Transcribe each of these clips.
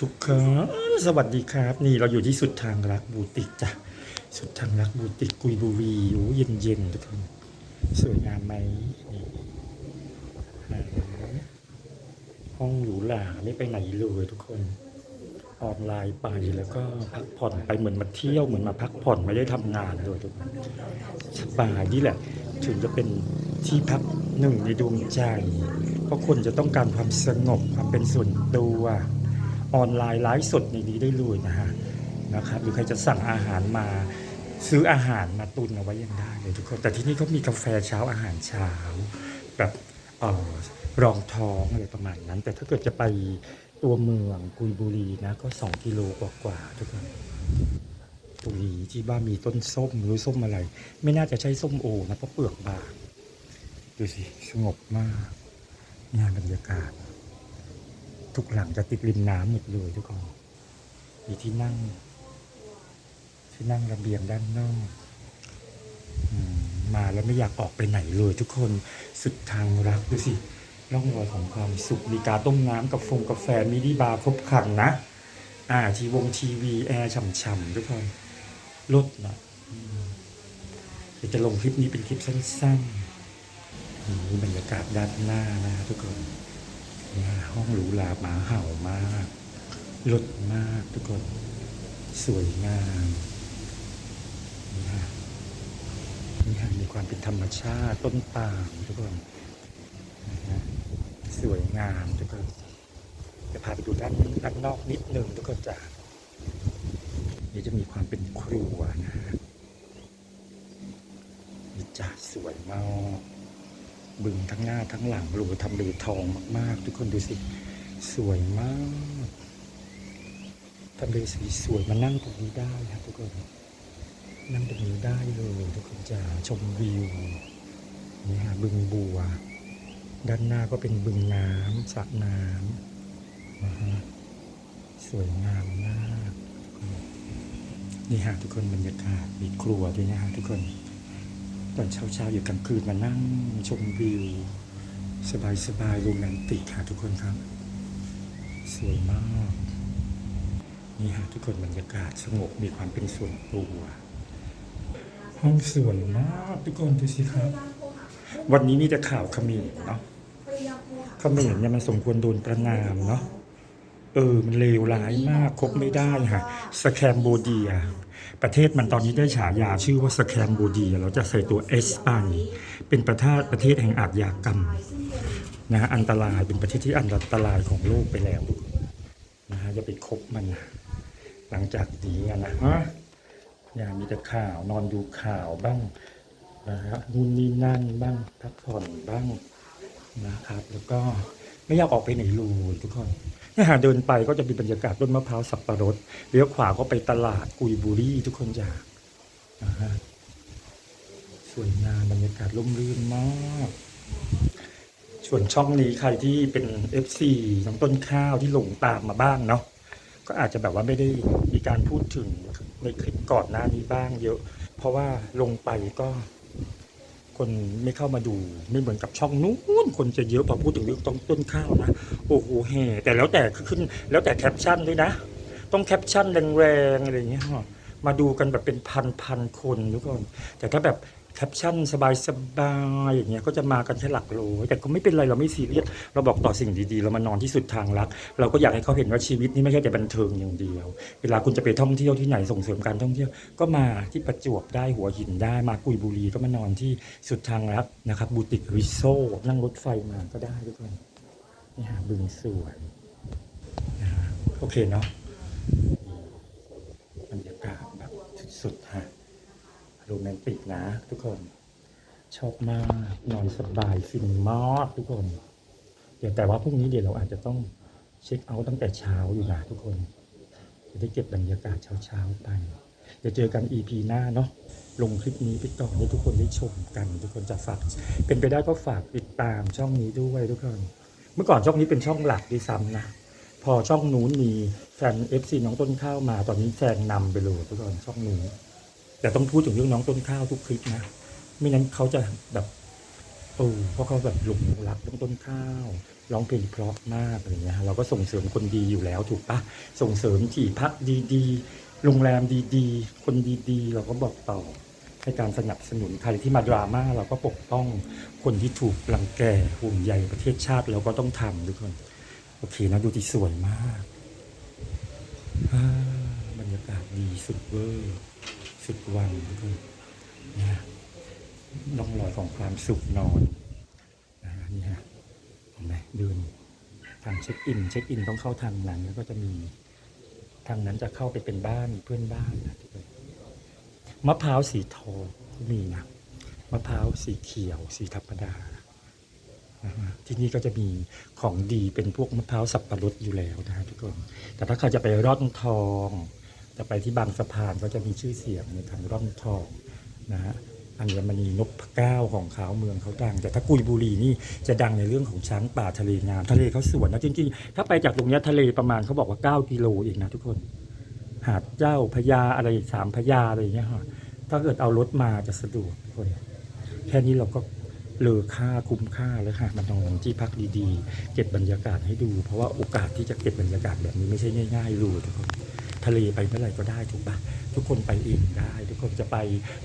ทุกคนสวัสดีครับ นี่เราอยู่ที่สุดทางรักบูติกจ้ะสุดทางรักบูติกกุยบุรีโอ้เย็นเย็นๆทุกคนสวยงามไหมนี่ห้องหรูหราไม่ไปไหนเลยทุกคนออนไลน์ไปแล้วก็พักผ่อนไปเหมือนมาเที่ยวเหมือนมาพักผ่อนไม่ได้ทำงานเลยทุกคนสบายนี่แหละ ถึงจะเป็นที่พักหนึ่งในดวงใจ เพราะคนจะต้องการความสงบความเป็นส่วนตัว ออนไลน์ไลฟ์สดในนี้ได้เลยนะฮะนะครับหรือใครจะสั่งอาหารมาซื้ออาหารมาตุนเอาไว้ยังได้เลยทุกคน แต่ที่นี่เขามีกาแฟเช้าอาหารเช้าแบบเออรองท้องอะไรประมาณนั้น แต่ถ้าเกิดจะไปตัวเมืองกุยบุรีนะก็สองกิโลกว่าๆทุกคนบุรีที่บ้านมีต้นส้มหรือส้มอะไร ไม่น่าจะใช่ส้มโอนะเพราะเปลือกบางดูสิสงบมากงานบรรยากาศ ทุกหลังจะติดริมน้ำหมดเลยทุกคนมีที่นั่ง ที่นั่งระเบียงด้านนอกมาแล้วไม่อยากออกไปไหนเลยทุกคนสุดทางรักดูสิร่องรอยของความสุขมีการต้มน้ำกับฟงกาแฟมินิบาร์ครบครันนะ อ่า ทีวงทีวี แอร์ฉ่ำๆทุกคนรถนะเดี๋ยวจะลงคลิปนี้เป็นคลิปสั้นๆนี่บรรยากาศด้านหน้านะทุกคน ห้องหรูหราหมาเห่ามากรถมากทุกคน สวยงามนี่ฮะนี่ฮะมีความเป็นธรรมชาติต้นปาล์มทุกคนนะฮะสวยงามทุกคนจะพาไปดูด้านด้านนอกนิดนึงทุกคนจ้ะนี่จะมีความเป็นครัวนะฮะนี่จ้ะสวยมาก บึงทั้งหน้าทั้งหลังรูทำเลทองมาก ๆ ทุกคนดูสิ สวยมากทำเลสีสวยมานั่งตรงนี้ได้ครับทุกคน นั่งตรงนี้ได้เลยทุกคนจะชมวิวนี่ฮะบึงบัว ด้านหน้าก็เป็นบึงน้ำสระน้ำนะฮะสวยงามมากนนี่ฮะทุกคนบรรยากาศมีครัวด้วยนะฮะทุกคน ตอนเช้าๆอยู่กลางคืนมานั่งชมวิว สบายๆโรแมนติกค่ะทุกคนครับ สวยมาก นี่ฮะทุกคนบรรยากาศสงบมีความเป็นส่วนตัว ห้องสวยมากทุกคนดูสิครับ วันนี้มีแต่ข่าวขมิ้นเนาะขมิ้นเนี่ยมันสมควรโดนประนามเนาะเออ มันเลวร้ายมากคบไม่ได้ค่ะ สแคมโบเดีย ประเทศมันตอนนี้ได้ฉายาชื่อว่าสแคมบเดีเราจะใส่ตัวเอสไปเป็นประเทศประเทศแห่งอาชญากรรมนะฮะอันตรายเป็นประเทศที่อันตรายของโลกไปแล้วนะฮะอย่าไปคบมันนะหลังจากนี้นะฮะอย่ามีแต่ข่าวนอนดูข่าวบ้างนะฮะนู่นนี่นั่นบ้างพักผ่อนบ้างนะครับ แล้วก็ไม่อยากออกไปไหนเลยทุกคน เนี่ยหาเดินไปก็จะมีบรรยากาศต้นมะพร้าวสับปะรดเลี้ยวขวาก็ไปตลาดกุยบุรีทุกคนจ้านะฮะสวยงามบรรยากาศร่มรื่นมากส่วนช่องนี้ใครที่เป็น FC น้องต้นข้าวที่หลงตามมาบ้างเนาะก็อาจจะแบบว่าไม่ได้มีการพูดถึงในคลิปก่อนหน้านี้บ้างเยอะ เพราะว่าลงไปก็ คนไม่เข้ามาดูไม่เหมือนกับช่องนู้นคนจะเยอะพอพูดถึงเรื่องต้นต้นข้าวนะโอ้โหแห่แต่แล้วแต่ขึ้นแล้วแต่แคปชั่นด้วยนะ ต้องแคปชั่นแรงๆอะไรอย่างเงี้ยมาดูกันแบบเป็นพันพันๆคนทุกคนแต่ถ้าแบบ แคปชั่นสบายๆอย่างเงี้ยก็จะมากันแค่หลักโลแต่ก็ไม่เป็นไรเราไม่ซีเรียสเราบอกต่อสิ่งดีๆ เรามานอนที่สุดทางรัก เราก็อยากให้เขาเห็นว่าชีวิตนี้ไม่ใช่แต่บันเทิงอย่างเดียว เวลาคุณจะไปท่องเที่ยวที่ไหนส่งเสริมการท่องเที่ยว ก็มาที่ประจวบได้หัวหินได้มากุยบุรีก็มานอนที่สุดทางรักนะครับบูติกริโซนั่งรถไฟมาก็ได้ทุกคนนี่ฮะบึงสวยนะฮะโอเคเนาะ บรรยากาศแบบสุดๆฮะ โรแมนติกนะ ทุกคน ชอบมากนอนสบายฟินมากทุกคน เดี๋ยวแต่ว่าพรุ่งนี้เดี๋ยวเราอาจจะต้องเช็คเอาท์ตั้งแต่เช้าอยู่นะทุกคน จะได้เก็บบรรยากาศเช้าๆไปเดี๋ยวเจอกัน EP หน้าเนาะลงคลิปนี้ไปก่อนให้ทุกคนได้ชมกัน ทุกคนจะฝาก เป็นไปได้ก็ฝากติดตามช่องนี้ด้วยทุกคน เมื่อก่อนช่องนี้เป็นช่องหลักด้วยซ้ำนะพอช่องนู้นมีแฟนเอฟซีน้องต้นข้าวมาตอนนี้แซงนำไปเลยทุกคนช่องนู้น แต่ต้องพูดถึงเรื่องน้องต้นข้าวทุกคลิปนะ ไม่งั้นเขาจะแบบเออเพราะเขาแบบหลงรักน้องต้นข้าวร้องเพลงเพราะมากอะไรเงี้ยเราก็ส่งเสริมคนดีอยู่แล้วถูกปะส่งเสริมที่พักดีๆโรงแรมดีๆ คนดีๆ เราก็บอกต่อให้การสนับสนุนใครที่มาดราม่าเราก็ปกป้องคนที่ถูกรังแกห่วงใยประเทศชาติเราก็ต้องทำทุกคนโอเคนะดูที่สวยมากบรรยากาศดีสุดเวอร์ สุดวันนะร่องรอยของความสุขนอนนะนี่ฮะเห็นไหมเดินทางเช็คอิน เช็คอินต้องเข้าทางนั้นแล้วก็จะมีทางนั้นจะเข้าไปเป็นบ้านเพื่อนบ้านนะทุกคนมะพร้าวสีทองก็มีนะมะพร้าวสีเขียว สีธรรมดานะฮะที่นี่ก็จะมีของดีเป็นพวกมะพร้าวสับปะรดอยู่แล้วนะฮะทุกคน แต่ถ้าใครจะไปร่อนทอง จะไปที่บางสะพานก็จะมีชื่อเสียงในทางร่อนทองนะฮะอัญมณีนพเก้าของเขาเมืองเขาดัง แต่ถ้ากุยบุรีนี่จะดังในเรื่องของช้างป่าทะเลงามทะเลเขาสวยนะจริงๆ ถ้าไปจากตรงนี้ทะเลประมาณเขาบอกว่า 9 กิโลเองนะทุกคน หาดเจ้าพญาอะไรสามพญาอะไรอย่างเงี้ยฮะถ้าเกิดเอารถมาจะสะดวกทุกคนแค่นี้เราก็เลอค่าคุ้มค่าแล้วค่ะมานอนที่พักดีๆ เก็บบรรยากาศให้ดู เพราะว่าโอกาสที่จะเก็บบรรยากาศแบบนี้ไม่ใช่ง่ายๆเลยทุกคน ทะเลไปเมื่อไหร่ก็ได้ถูกปะทุกคนไปเองได้ ทุกคนจะไป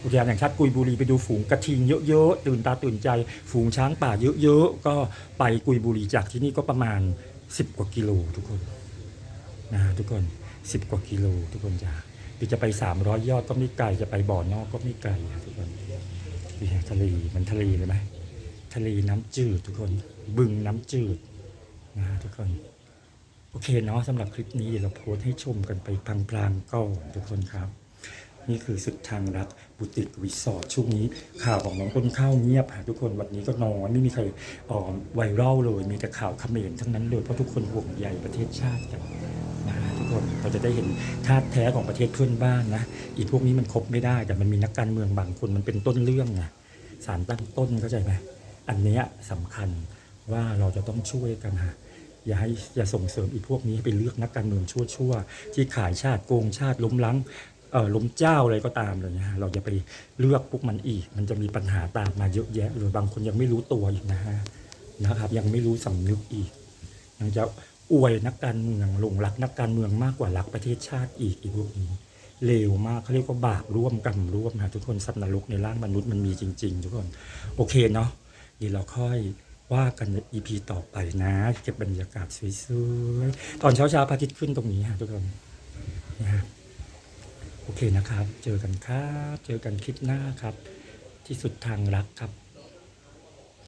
อุทยานแห่งชาติกุยบุรีไปดูฝูงกระทิงเยอะๆตื่นตาตื่นใจ ฝูงช้างป่าเยอะๆก็ไปกุยบุรีจากที่นี่ก็ประมาณ 10 กว่ากิโลทุกคนนะทุกคน 10 กว่ากิโลทุกคนจะหรือจะไป 300 ยอดก็ไม่ไกลจะไปบ่อนอกก็ไม่ไกลทุกคนนี่ฮะทะเลมันทะเลเลยไหมทะเลน้ำจืดทุกคนบึงน้ำจืดนะทุกคน โอเคเนาะสำหรับคลิปนี้เดี๋ยวเราโพสให้ชมกันไปพลางๆก่อนทุกคนครับ นี่คือสุดทางรักบุติกรีสอร์ทช่วงนี้ ข่าวของน้องต้นข้าวเงียบฮะทุกคนวันนี้ก็นอนไม่มีใครออไวรัลเลย มีแต่ข่าวเขมรทั้งนั้นเลยเพราะทุกคนห่วงใยประเทศชาติกันนะทุกคนเราจะได้เห็นธาตุแท้ของประเทศเพื่อนบ้านนะอีพวกนี้มันคบไม่ได้แต่มันมีนักการเมืองบางคนมันเป็นต้นเรื่องไงสารตั้งต้นเข้าใจไหมอันนี้ยสำคัญว่าเราจะต้องช่วยกันฮะ อย่าให้อย่าส่งเสริมอีกพวกนี้ให้ไปเลือกนักการเมืองชั่วๆที่ขายชาติโกงชาติล้มล้างเออล้มเจ้าอะไรก็ตามเลยนะฮะเราจะไปเลือกพวกมันอีก มันจะมีปัญหาตามมาเยอะแยะเลยบางคนยังไม่รู้ตัวอีกนะฮะนะครับ ยังไม่รู้สำนึกอีก ยังจะอวยนักการเมืองหลงรักนักการเมืองมากกว่ารักประเทศชาติอีกอีกพวกนี้เลวมากเขาเรียกว่าบาปร่วมกรรมร่วมนะทุกคนสัตว์นรกในร่างมนุษย์มันมีจริง ๆ ทุกคนโอเคเนาะเดี๋ยวเราค่อย ว่ากันใน EP ต่อไปนะ เก็บบรรยากาศสวยๆ ตอนเช้าๆพระอาทิตย์ขึ้นตรงนี้ฮะทุกคนนะฮะโอเคนะครับ เจอกันครับ เจอกันคลิปหน้าครับ ที่สุดทางรักครับ